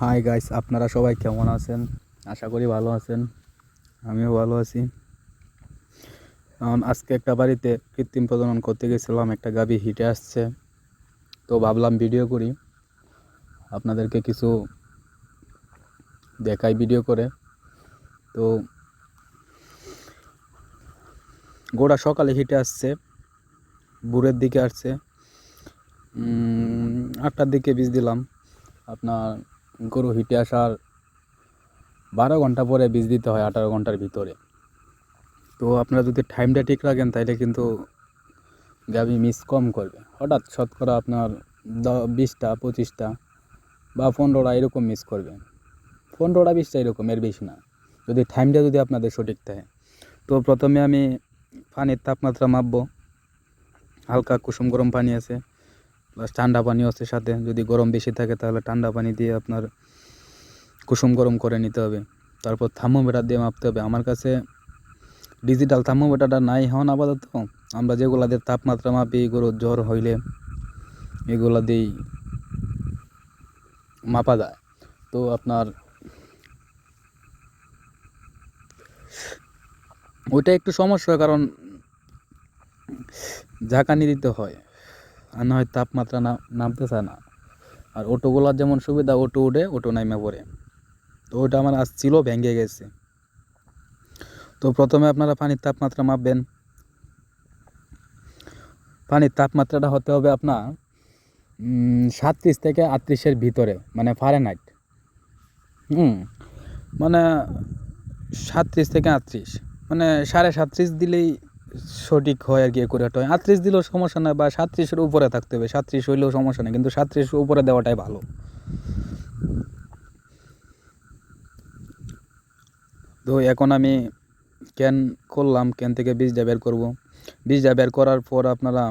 Hi guys আপনারা সবাই কেমন আছেন? আশা করি ভালো আছেন। আমিও ভালো আছি। আজকে একটা বাড়িতে কৃত্রিম প্রজনন করতে গেছিলাম, একটা গাবি হিটে আসছে। তো ভাবলাম ভিডিও করি। আপনাদেরকে কিছু দেখাই ভিডিও করে। তো গোড়া সকালে হিটে আসছে, ভোরের দিকে আসছে। আটটার দিকে বীজ দিলাম। আপনার গরু হিটে আসার বারো ঘণ্টা পরে বীজ দিতে হয় আঠারো ঘণ্টার ভিতরে। তো আপনারা যদি টাইমটা ঠিক রাখেন তাহলে কিন্তু গাভি মিস কম করবে। হঠাৎ শতকরা আপনার বিশটা, পঁচিশটা বা পনেরোটা এরকম মিস করবে। পনেরোটা, বিশটা এরকম, এর বেশি না। যদি টাইমটা যদি আপনাদের সঠিক থাকে। তো প্রথমে আমি পানির তাপমাত্রা মাপবো। হালকা কুসুম গরম পানি আছে। প্লাস ঠান্ডা পানিও আছে সাথে। যদি গরম বেশি থাকে, তাহলে ঠান্ডা পানি দিয়ে আপনার কুসুম গরম করে নিতে হবে। তারপর থার্মোমিটার দিয়ে মাপতে হবে। আমার কাছে ডিজিটাল থার্মোমিটারটা নাই হন আপাতত। আমরা যেগুলা দিয়ে তাপমাত্রা মাপি, গরুর জ্বর হইলে এগুলা দিয়েই মাপা যায়। তো আপনার ওইটা একটু সমস্যা কারণ ঝাঁকানি দিতে হয়। আর না হয় তাপমাত্রা নামতে চায় না। আর অটোগুলার যেমন সুবিধা, অটো উঠে অটো নাইমে পড়ে। তো ওটা আমার আজ ছিল, ভেঙে গেছে। তো প্রথমে আপনারা পানির তাপমাত্রা মাপবেন। পানির তাপমাত্রাটা হতে হবে আপনার সাতত্রিশ থেকে আটত্রিশের ভিতরে মানে ফারেনহাইট হুম মানে সাতত্রিশ থেকে আটত্রিশ মানে সাড়ে সাতত্রিশ দিলেই সঠিক হয় আর কি একুরেট হয় আটত্রিশ দিলেও সমস্যা নয় বা সাতত্রিশের উপরে থাকতে হবে, সাতত্রিশ হইলেও সমস্যা নেই, কিন্তু সাতত্রিশ উপরে দেওয়াটাই ভালো। তো এখন আমি ক্যান করলাম ক্যান থেকে বীজটা বের করব? বীজটা বের করার পর আপনারা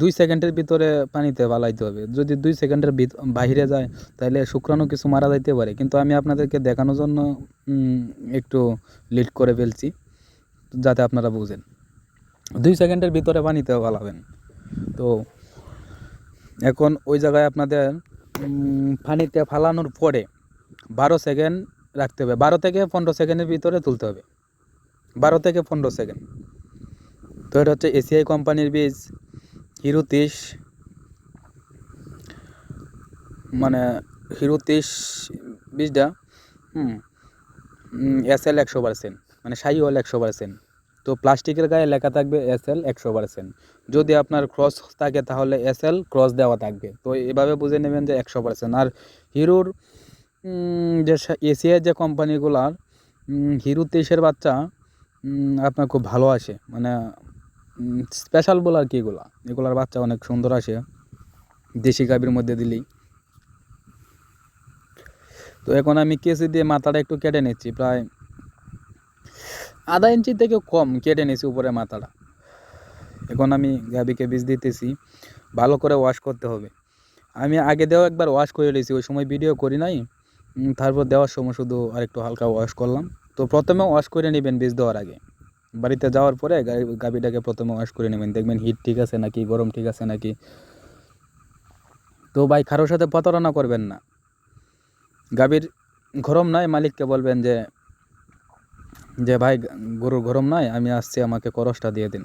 দুই সেকেন্ডের ভিতরে পানিতে বালাইতে হবে। যদি দুই সেকেন্ডের বাহিরে যায়, তাহলে শুক্রাণু কিছু মারা যাইতে পারে। কিন্তু আমি আপনাদেরকে দেখানোর জন্য একটু লিড করে ফেলছি, যাতে আপনারা বুঝেন। দুই সেকেন্ডের ভিতরে পানিতে বালাবেন তো এখন ওই জায়গায় আপনাদের পানিতে ফালানোর পরে বারো সেকেন্ড রাখতে হবে। বারো থেকে পনেরো সেকেন্ডের ভিতরে তুলতে হবে। বারো থেকে পনেরো সেকেন্ড। তো এটা হচ্ছে এসিআই কোম্পানির বীজ, হিরো তিস মানে হিরো তিস বীজটা, হুম এস এল একশো পার্সেন্ট মানে সাইওয়াল একশো পার্সেন্ট। তো প্লাস্টিকের গায়ে লেখা থাকবে এস এল একশো পার্সেন্ট যদি আপনার ক্রস থাকে তাহলে এস এল ক্রস দেওয়া থাকবে। তো এভাবে বুঝে নেবেন যে একশো পার্সেন্ট আর হিরোর যে এশিয়ার যে কোম্পানিগুলার হিরো তেইশের বাচ্চা আপনার খুব ভালো আসে। মানে স্পেশাল বলার কি এগুলা? এগুলার বাচ্চা অনেক সুন্দর আসে। দেশি গাভীর মধ্যে দিলেই। তো এখন আমি কেসি দিয়ে মাথাটা একটু কেটে নিচ্ছি। প্রায় আধা ইঞ্চি থেকে কম কেটে নিয়েছি উপরে মাথাটা। এখন আমি গাভীকে বীজ দিতেছি, ভালো করে ওয়াশ করতে হবে। আমি আগে দেওয়া একবার ওয়াশ করে নিয়েছি ওই সময় ভিডিও করি নাই। তারপর দেওয়ার সময় শুধু আরেকটু হালকা ওয়াশ করলাম। তো প্রথমে ওয়াশ করে নেবেন বীজ দেওয়ার আগে। বাড়িতে যাওয়ার পরে গাভীটাকে প্রথমে ওয়াশ করে নেবেন। দেখবেন হিট ঠিক আছে নাকি, গরম ঠিক আছে নাকি। তো ভাই, কারোর সাথে প্রতারণা করবেন না। গাভীর গরম নয় মালিককে বলবেন যে যে, ভাই, গরুর গরম নাই, আমি আসছি, আমাকে করসটা দিয়ে দিন।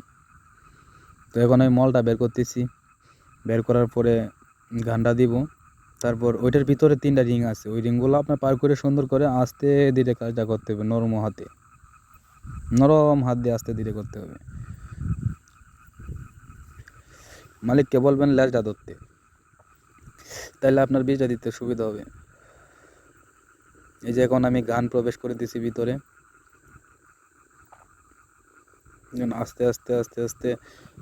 তো এখন আমি মলটা বের করতেছি। বের করার পরে গানটা দিব। তারপর ওইটার ভিতরে তিনটা রিং আছে। ওই রিংগুলো আপনার পার করে সুন্দর করে আস্তে ধীরে কাজটা করতে হবে, নরম হাতে। নরম হাত দিয়ে আস্তে ধীরে করতে হবে। মালিককে বলবেন ল্যাজটা ধরতে। তাহলে আপনার বীজটা দিতে সুবিধা হবে। এই যে, এখন আমি গান প্রবেশ করে দিছি ভিতরে। যেন আস্তে আস্তে আস্তে আস্তে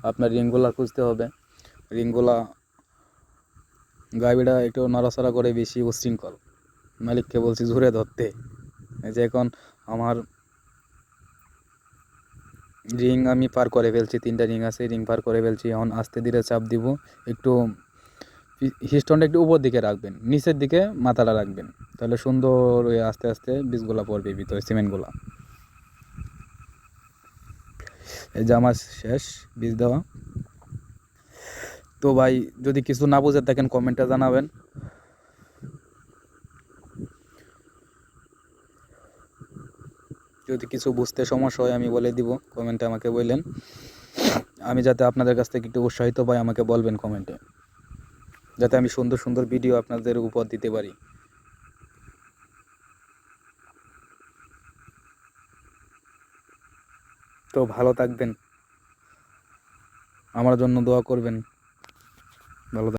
আপনার রিংগুলা খুঁজতে হবে। রিংগুলা গাড়িটা একটু নড়াচড়া করে বেশি উশৃঙ্খল। মালিককে বলছি, জোরে ধরতে। যে এখন আমার রিং আমি পার করে ফেলছি, তিনটা রিং আছে, রিং পার করে ফেলছি। এখন আস্তে ধীরে চাপ দিব, একটু হিস্টনটা একটু উপর দিকে রাখবেন, নিচের দিকে মাথাটা রাখবেন। তাহলে সুন্দর আস্তে আস্তে বীজগুলা পড়বে ভিতরে, সিমেন্টগুলা। এই যে আমার শেষ বীজ দেওয়া। তো ভাই, যদি কিছু না বুঝে থাকেন, কমেন্টে জানাবেন। যদি কিছু বুঝতে সমস্যা হয়, আমি বলে দিব, কমেন্টে আমাকে বললেন। আমি যাতে আপনাদের কাছ থেকে একটু উৎসাহিত পাই, আমাকে বলবেন কমেন্টে। যাতে আমি সুন্দর সুন্দর ভিডিও আপনাদের উপর দিতে পারি। তো ভালো থাকবেন। আমার জন্য দোয়া করবেন। ভালো